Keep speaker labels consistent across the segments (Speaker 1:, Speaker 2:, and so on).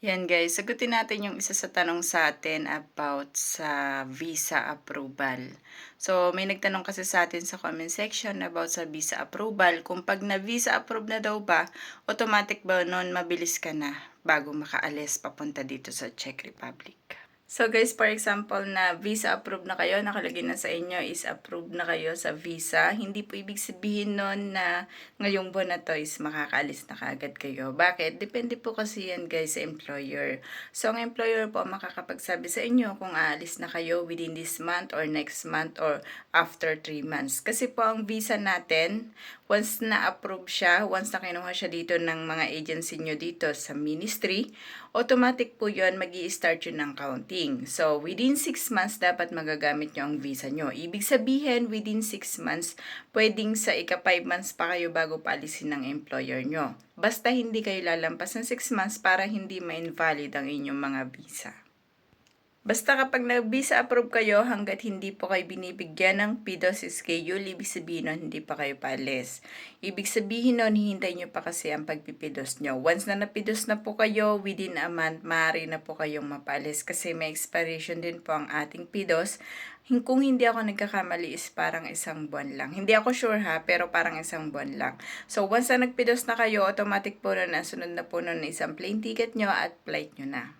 Speaker 1: Yan guys, sagutin natin yung isa sa tanong sa atin about sa visa approval. So, may nagtanong kasi sa atin sa comment section about sa visa approval. Kung pag na-visa approve na daw ba, automatic ba nun mabilis ka na bago makaalis papunta dito sa Czech Republic? So guys, for example na visa approved na kayo, nakalagay na sa inyo is approved na kayo sa visa. Hindi po ibig sabihin nun na ngayong buwan na to is makakaalis na kaagad kayo. Bakit? Depende po kasi yan guys sa employer. So ang employer po makakapagsabi sa inyo kung aalis na kayo within this month or next month or after 3 months. Kasi po ang visa natin, once na approve siya, once na kinuha siya dito ng mga agency nyo dito sa ministry, automatic po yun, mag start yun ng counting. So, within 6 months, dapat magagamit nyo ang visa nyo. Ibig sabihin, within 6 months, pwedeng sa ika 5 months pa kayo bago paalisin ng employer nyo. Basta hindi kayo lalampas ng 6 months para hindi ma-invalid ang inyong mga visa. Basta kapag nag-visa approve kayo hanggat hindi po kayo binibigyan ng PIDOS schedule, ibig sabihin nun hindi pa kayo paalis. Ibig sabihin nun, hihintay nyo pa kasi ang pagpipidos nyo. Once na napidos na po kayo, within a month, maaari na po kayong mapalis kasi may expiration din po ang ating PIDOS. Kung hindi ako nagkakamali is parang isang buwan lang. Hindi ako sure ha, pero parang isang buwan lang. So once na nagpidos na kayo, automatic po nun, sunod na po nun isang plane ticket nyo at flight nyo na.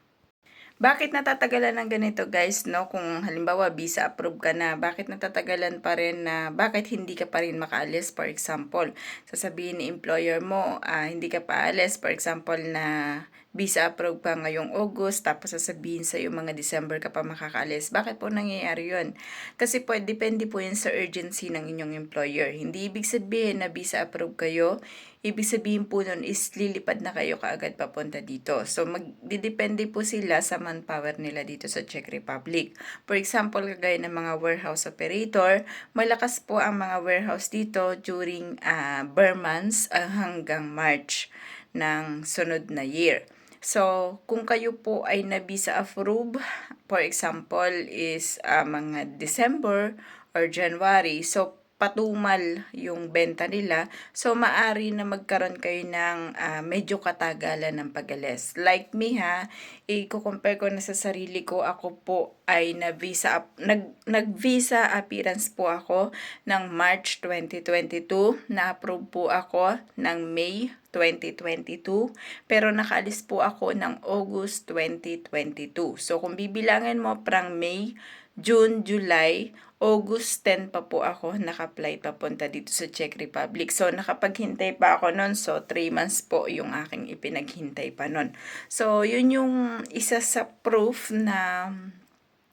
Speaker 1: Bakit natatagalan ng ganito guys, no? Kung halimbawa visa approve ka na, bakit natatagalan pa rin na, bakit hindi ka pa rin makaalis? For example, sasabihin ni employer mo, uh, hindi ka pa alis, for example na visa approve pa ngayong August, tapos sasabihin sa iyo mga December ka pa makakaalis. Bakit po nangyayari yun? Kasi po, depende po yan sa urgency ng inyong employer. Hindi ibig sabihin na visa approve kayo, ibig sabihin po nun is lilipad na kayo kaagad papunta dito. So, magdidepende po sila sa manpower nila dito sa Czech Republic. For example, kagaya ng mga warehouse operator, malakas po ang mga warehouse dito during uh, bare months uh, hanggang March ng sunod na year. So, kung kayo po ay nabisa approve, for example, is uh, mga December or January, so patumal yung benta nila. So, maari na magkaroon kayo ng uh, medyo katagalan ng pagalis. Like me ha, i-compare ko na sa sarili ko, ako po ay na-visa, nag, nag-visa appearance po ako ng March 2022. Na-approve po ako ng May 2022. Pero nakaalis po ako ng August 2022. So, kung bibilangin mo prang May, June, July, August 10 pa po ako naka-apply papunta dito sa Czech Republic. So, nakapaghintay pa ako nun. So, 3 months po yung aking ipinaghintay pa nun. So, yun yung isa sa proof na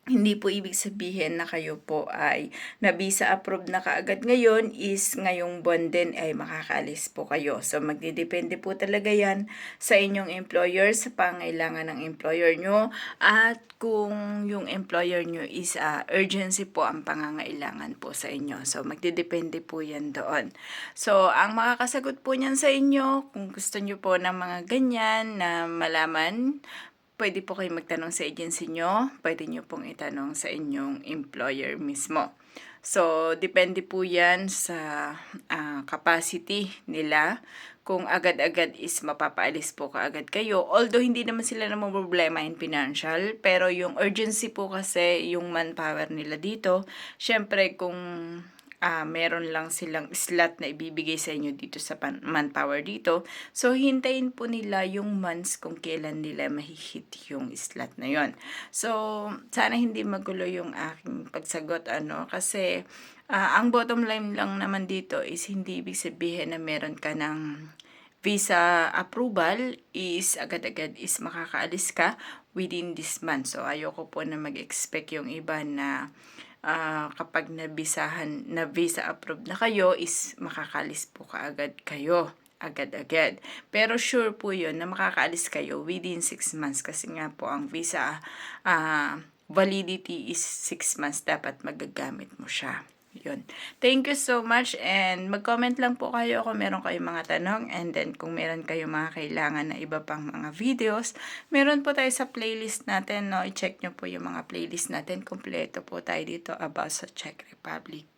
Speaker 1: hindi po ibig sabihin na kayo po ay na visa approved na kaagad ngayon is ngayong buwan din ay makakaalis po kayo. So magdidepende po talaga yan sa inyong employer, sa pangailangan ng employer nyo at kung yung employer nyo is uh, urgency po ang pangangailangan po sa inyo. So magdidepende po yan doon. So ang makakasagot po niyan sa inyo, kung gusto nyo po ng mga ganyan na malaman, pwede po kayo magtanong sa agency nyo, pwede nyo pong itanong sa inyong employer mismo. So, depende po yan sa uh, capacity nila. Kung agad-agad is mapapaalis po kaagad kayo. Although hindi naman sila namang problema in financial, pero yung urgency po kasi yung manpower nila dito, syempre kung uh, meron lang silang slot na ibibigay sa inyo dito sa manpower dito. So, hintayin po nila yung months kung kailan nila mahihit yung slot na yon. So, sana hindi magulo yung aking pagsagot, ano, kasi uh, ang bottom line lang naman dito is hindi ibig sabihin na meron ka ng visa approval is agad-agad is makakaalis ka within this month. So, ayoko po na mag-expect yung iba na uh, kapag nabisahan, na visa approved na kayo is makakalis po kaagad kayo agad-agad. Pero sure po yun na makakaalis kayo within 6 months kasi nga po ang visa uh, validity is 6 months dapat magagamit mo siya. Yun. Thank you so much and mag-comment lang po kayo kung meron kayong mga tanong and then kung meron kayong mga kailangan na iba pang mga videos, meron po tayo sa playlist natin, no? I-check nyo po yung mga playlist natin. Kompleto po tayo dito about sa Czech Republic.